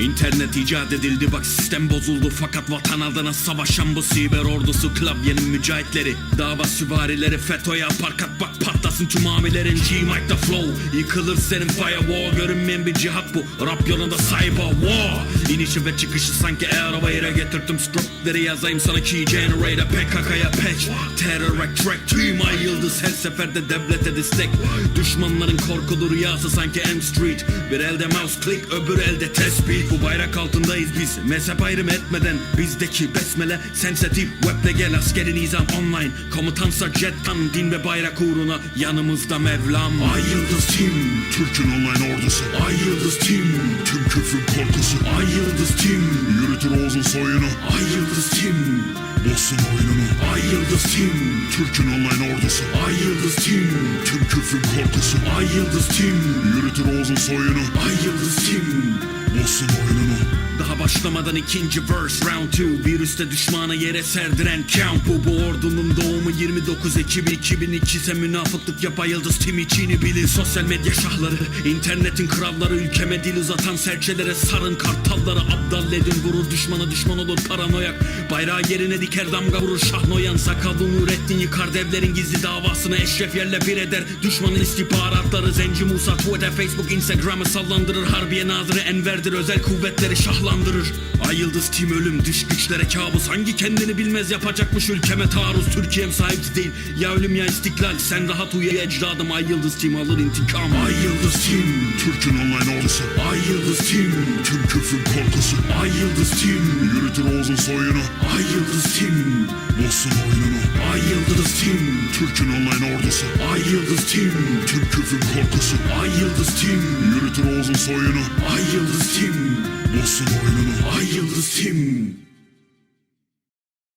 İnternet icat edildi bak sistem bozuldu. Fakat vatan adına savaşan bu siber ordusu klavyenin mücahitleri. Dava süvarileri FETÖ'ye parkat bak patlasın tüm amilerin G-Mic the flow Yıkılır senin firewall. Görünmeyen bir cihat bu Rap yolunda cyber war İnişi ve çıkışı sanki Airwave'e getirdim scriptleri yazayım sana key generator. PKK'ya patch. Terror track. Tüm ay yıldız her seferde devlete destek. Düşmanların korkulu rüyası sanki M Street. Bir elde mouse click öbür elde tespih Bu bayrak altındayız biz. Mezhep ayrım etmeden Bizdeki besmele. Sensitif weble gel askeri nizam online. Komutansa jettan din ve bayrak uğruna yanımızda Mevlam. Ay Yıldız Team Türk'ün online ordusu. Ay Yıldız Team Tüm küfrün korkusu. Ay Yıldız Team Yürütür Oğuz'un soyunu Ay Yıldız Team Bozsun oyununu. Ay Yıldız Team Türk'ün online ordusu. Ay Yıldız Team Tüm küfrün korkusu. Ay Yıldız Team Yürütür Oğuz'un soyunu. Ay Yıldız Team Bozsun oyununu Daha başlamadan ikinci verse. Round 2 Virüste düşmanı yere serdiren count. Bu bu ordunun doğumu 29 Ekim 2002 ise münafıklık yapa yıldız tim içini bilin Sosyal medya şahları internetin kralları Ülkeme dil uzatan serçelere sarın kartalları. Abdal edin vurur düşmana düşman olur paranoyak. Bayrağı yerine diker damga vurur şahnoyan. Sakallı Nurettin yıkar devlerin gizli davasını Eşref yerle bir eder. Düşmanın istihbaratları Zenci Musa Twitter Facebook Instagram'ı sallandırır. Harbiye nazırı Enver'dir özel kuvvetleri şahlandırır Ay yıldız tim ölüm dış güçlere kabus Hangi kendini bilmez yapacakmış ülkeme taarruz Türkiye'm sahip değil ya ölüm ya istiklal Sen rahat uyu ecdadım ay yıldız tim alır intikam Ay yıldız tim Türk'ün online ordusu Ay yıldız tim Tüm küfrün korkusu Ay yıldız tim Yürütür Oğuz'un soyunu Ay yıldız tim Bozsun oyununu Ay yıldız tim Türk'ün online ordusu Ay yıldız tim Tüm küfrün korkusu Ay yıldız tim Yürütür Oğuz'un soyunu Ay yıldız tim Bozsun oyununu Ay yıldız tim